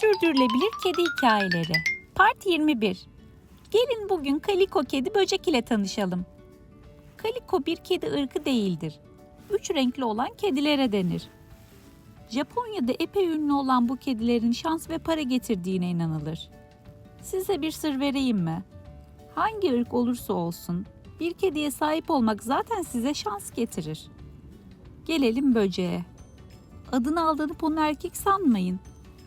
Sürdürülebilir kedi hikayeleri. Part 21. Gelin bugün Kaliko kedi böcek ile tanışalım. Kaliko bir kedi ırkı değildir. Üç renkli olan kedilere denir. Japonya'da epey ünlü olan bu kedilerin şans ve para getirdiğine inanılır. Size bir sır vereyim mi? Hangi ırk olursa olsun bir kediye sahip olmak zaten size şans getirir. Gelelim böceğe. Adını aldanıp onu erkek sanmayın.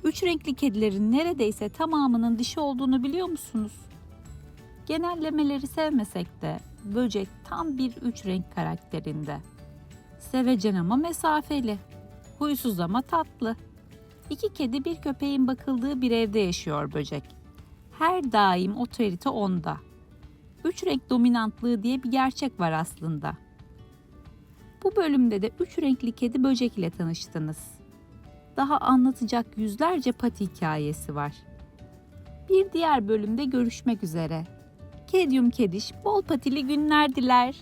Üç renkli kedilerin neredeyse tamamının dişi olduğunu biliyor musunuz? Genellemeleri sevmesek de böcek tam bir üç renk karakterinde. Sevecen ama mesafeli. Huysuz ama tatlı. İki kedi bir köpeğin bakıldığı bir evde yaşıyor böcek. Her daim otorite onda. Üç renk dominantlığı diye bir gerçek var aslında. Bu bölümde de üç renkli kedi böcek ile tanıştınız. Daha anlatacak yüzlerce pati hikayesi var. Bir diğer bölümde görüşmek üzere. Kedyum Kediş bol patili günler diler.